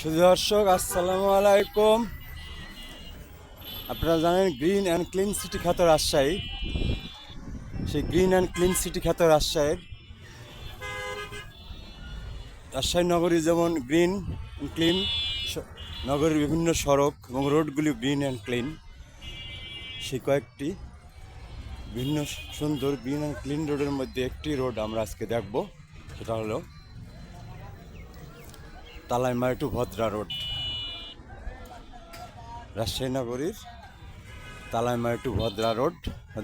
সুদর্শক আসসালামু আলাইকুম। আপনারা জানেন গ্রিন অ্যান্ড ক্লিন সিটি খ্যাত রাজশাহী। সেই গ্রিন অ্যান্ড ক্লিন সিটি খ্যাত রাজশাহীর। রাজশাহী নগরী যেমন গ্রিন ক্লিন নগরীর বিভিন্ন সড়ক এবং রোডগুলি গ্রিন অ্যান্ড ক্লিন। সেই কয়েকটি বিভিন্ন সুন্দর গ্রিন অ্যান্ড ক্লিন রোডের মধ্যে একটি রোড আমরা আজকে দেখব, সেটা হলো তালাইমারি টু ভদ্রা রোড। রাজশাহী নগরীর তালাইমারি টু ভদ্রা রোড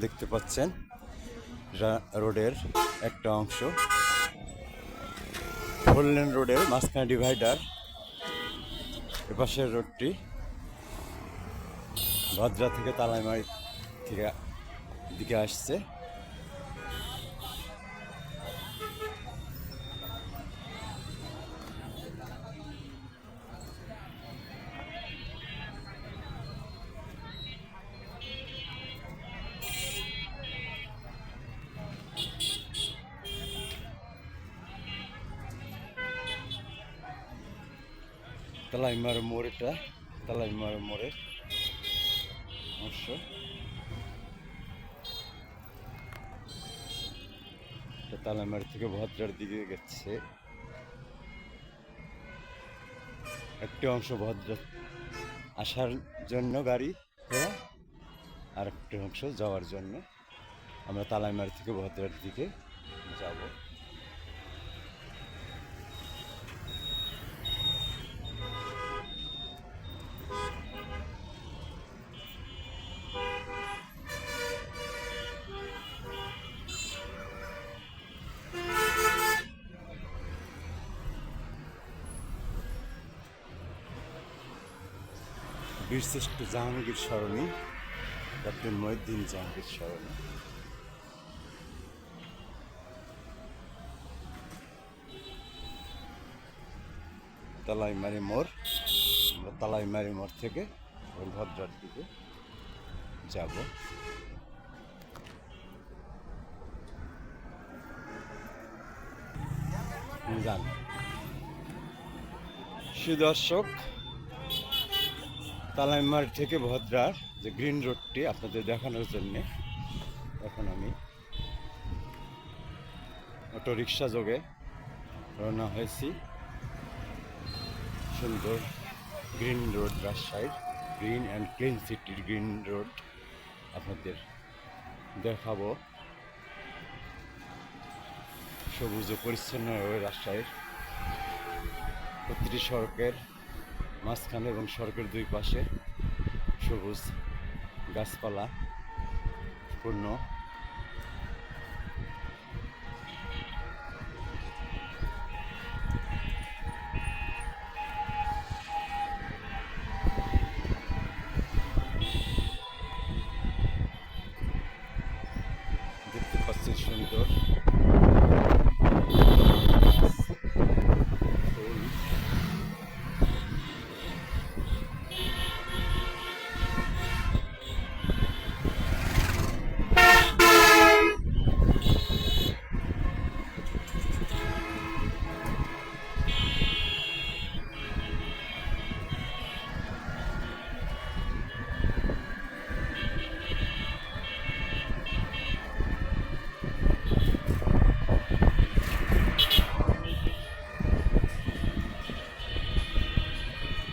দেখতে পাচ্ছেন। রোডের একটা অংশ। ফোর লেন রোডের মাঝখানে ডিভাইডার। এপাশের রোডটি ভদ্রা থেকে তালাইমারি থেকে দিকে আসছে। তালাইমার মোড় এটা তালাইমার মোড়ের অংশ তালাইমার থেকে ভদ্রার দিকে গেছে একটি অংশ ভদ্র আসার জন্য গাড়ি আর একটি অংশ যাওয়ার জন্য আমরা তালাইমার থেকে ভদ্রার দিকে যাব বীরশ্রেষ্ঠ জাহাঙ্গীর সরণি ক্যাপ্টেন মহিউদ্দিন জাহাঙ্গীর সরণি তালাইমারি মোড়, আমরা তালাইমারি মোড় থেকে ভদ্রার দিকে যাব। সুদর্শক তালাইমার থেকে ভদ্রার যে গ্রিন রোডটি আপনাদের দেখানোর জন্যে এখন আমি অটো রিক্সা যোগে রওনা হয়েছি। সুন্দর গ্রিন রোড রাজশাহীর গ্রিন অ্যান্ড ক্লিন সিটির গ্রিন রোড আপনাদের দেখাবো। সবুজ পরিচ্ছন্ন রাজশাহীর প্রতিটি সড়কের মাঝখানে এবং সড়কের দুই পাশে সবুজ গাছপালা পূর্ণ।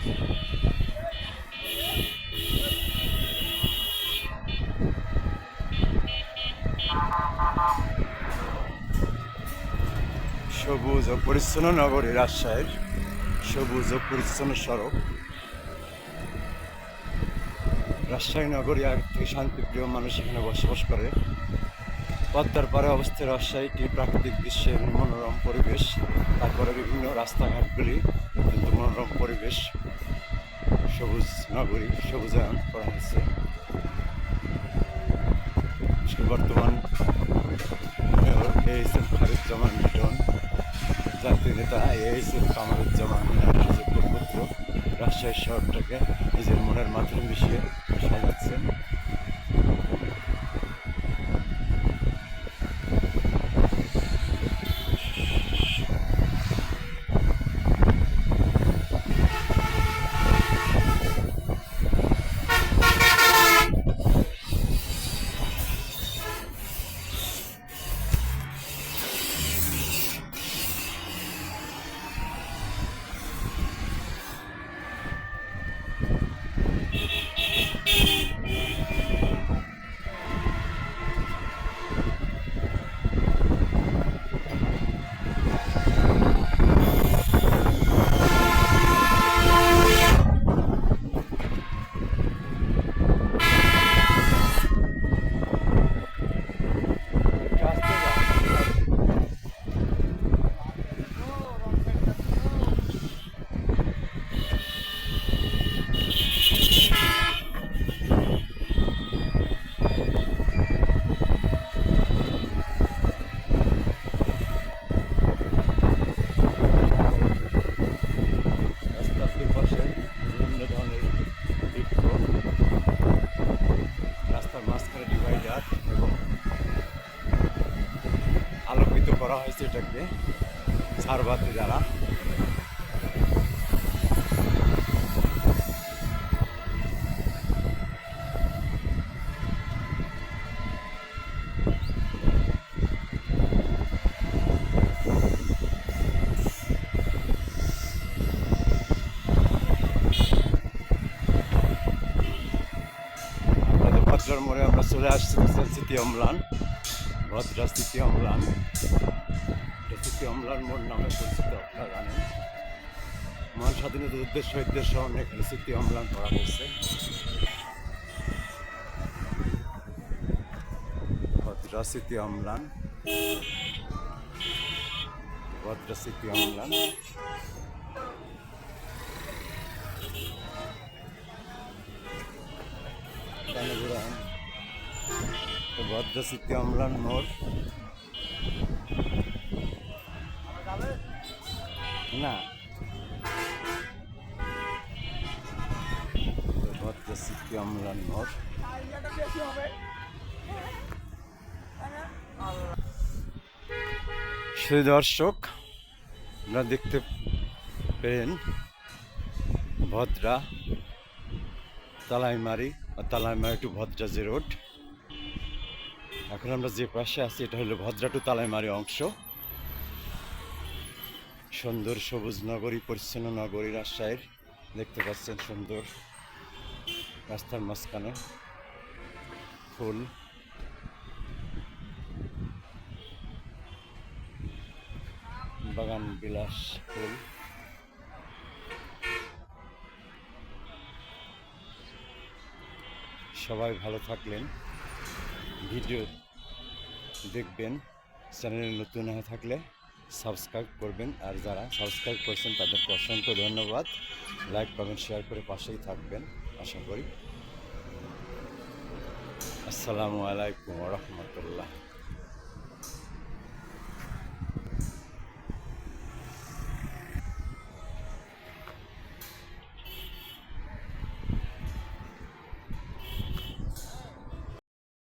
সবুজ ও পরিচ্ছন্ন নগরী রাজশাহীর সবুজ ও পরিচ্ছন্ন সড়ক। রাজশাহী নগরী একটি শান্তিপ্রিয় মানুষ এখানে বসবাস করে। পদ্মার পারে অবস্থিত রাজশাহীটি প্রাকৃতিক দৃশ্যের মনোরম পরিবেশ। তারপরে বিভিন্ন রাস্তাঘাটগুলি অত্যন্ত মনোরম পরিবেশ। সবুজ নগরী সবুজায়ন করা হয়েছে। বর্তমান mayor A S M Khaliduzzaman Liton, জাতীয় নেতা এ এস এম কামারুজ্জামান পুত্র রাজশাহী শহরটাকে নিজের মনের মাধ্যমে মিশিয়ে সাজাচ্ছেন। করা হয়েছে এটাকে। দ্বারা আমাদের ভদ্রার মোড়ে আমরা চলে আসছি মিস্টার অম্লান। ভদ্রা স্মৃতি অম্লান। অম্লান মোড় নামে পরিচিত আপনারা জানেন। মহান স্বাধীনতার উদ্দেশ্য উদ্দেশ্য অনেক স্মৃতি অম্লান করা হয়েছে। ভদ্রা স্মৃতি অম্লান। ভদ্রা অম্লান। কানাগুড়ান ভদ্র স্মৃতি অম্লান মোড় না। স্মৃতি অম্লান মোড় শুধু দর্শক আপনারা দেখতে পেলেন ভদ্রা তালাইমারি আর তালাইমারি টু ভদ্রা যে রোড। এখন আমরা যে পাশে আছি, এটা হলো ভদ্রা টু তালাইমারি অংশ। সুন্দর সবুজ নগরী, পরিচ্ছন্ন নগরী রাজশাহীর। দেখতে পাচ্ছেন সুন্দর রাস্তার মাঝখানে ফুল। বাগান, বিলাস, ফুল। সবাই ভালো থাকলেন। ভিডিও দেখবেন। চ্যানেলে নতুন হয়ে থাকলে সাবস্ক্রাইব করবেন। আর যারা সাবস্ক্রাইব করছেন, তাদেরকে অসংখ্য ধন্যবাদ। লাইক, কমেন্ট, শেয়ার করে পাশেই থাকবেন, আশা করি। আসসালামু আলাইকুম রহমতুল্লাহ।